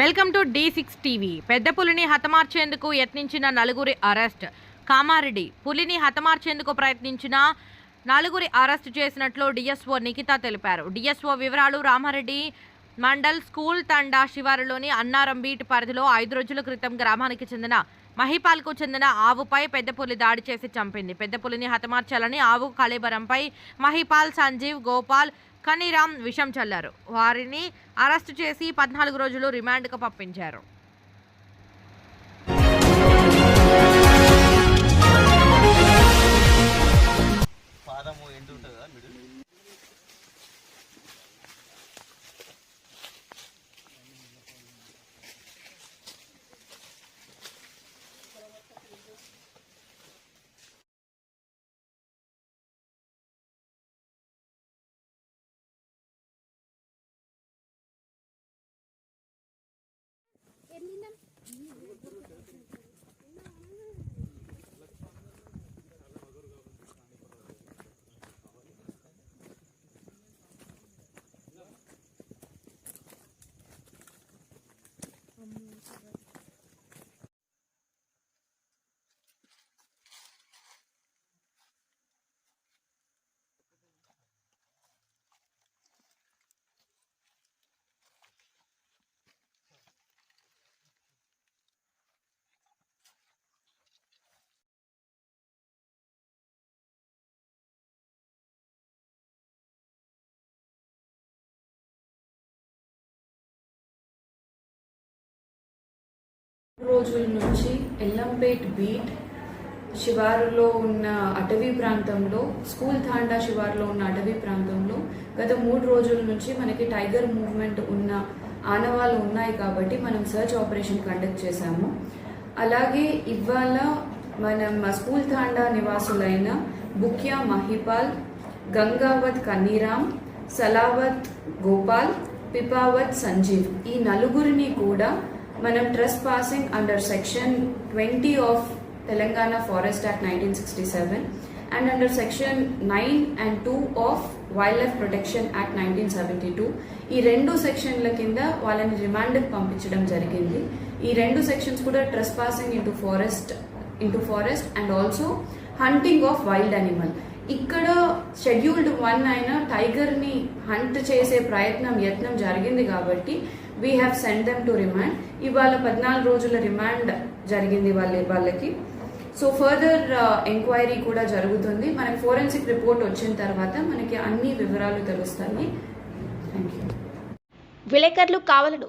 Welcome to D six TV. పెద్ద పులిని హతమార్చేందుకు యత్నించిన నలుగురి అరెస్ట్. కామారెడ్డి పులిని హతమార్చేందుకు ప్రయత్నించిన నలుగురి అరెస్ట్ చేసినట్లు డిఎస్ఓ నిఖిత తెలిపారు. డిఎస్ఓ వివరాలు రామారెడ్డి మండల్ స్కూల్ తండా శివారులోని అన్నారం బీట్ పరిధిలో ఐదు రోజుల క్రితం గ్రామానికి చెందిన మహిపాల్కు చెందిన ఆవుపై పెద్దపులి దాడి చేసి చంపింది. పెద్ద పులిని హతమార్చాలని ఆవు కళేబరంపై మహిపాల్ సంజీవ్ గోపాల్ కనీరామ్ విషం చల్లారు. వారిని అరెస్టు చేసి పద్నాలుగు రోజులు రిమాండ్కు పంపించారు. Mm-hmm. రోజుల నుంచి ఎల్లంపేట్ బీట్ శివారులో ఉన్న అటవీ ప్రాంతంలో స్కూల్ థాండా శివారులో ఉన్న అటవీ ప్రాంతంలో గత మూడు రోజుల నుంచి మనకి టైగర్ మూవ్మెంట్ ఉన్న ఆనవాళ్ళు ఉన్నాయి కాబట్టి మనం సర్చ్ ఆపరేషన్ కండక్ట్ చేశాము. అలాగే ఇవాళ మనం స్కూల్ థాండా నివాసులైన బుక్యా మహిపాల్ గంగావత్ కన్నీరామ్ సలావత్ గోపాల్ పిపావత్ సంజీవ్ ఈ నలుగురిని కూడా మనం trespassing under section twenty of Telangana forest act nineteen sixty seven and under section nine and two of wildlife protection act nineteen seventy two ఈ రెండు సెక్షన్ల కింద వాళ్ళని రిమాండ్కి పంపించడం జరిగింది. ఈ రెండు సెక్షన్స్ కూడా trespassing into forest into forest and also hunting of wild animal ఇక్కడ షెడ్యూల్డ్ వన్ అయిన టైగర్ని హంట్ చేసే ప్రయత్నం యత్నం జరిగింది కాబట్టి we have send them to remand ఇవాళ పద్నాలుగు రోజుల రిమాండ్ జరిగింది వాళ్ళ వాళ్ళకి. సో ఫర్దర్ ఎంక్వైరీ కూడా జరుగుతుంది. మనకి ఫోరెన్సిక్ రిపోర్ట్ వచ్చిన తర్వాత మనకి అన్ని వివరాలు తెలుస్తాయి. థ్యాంక్ యూ విలేకరులు కావాలను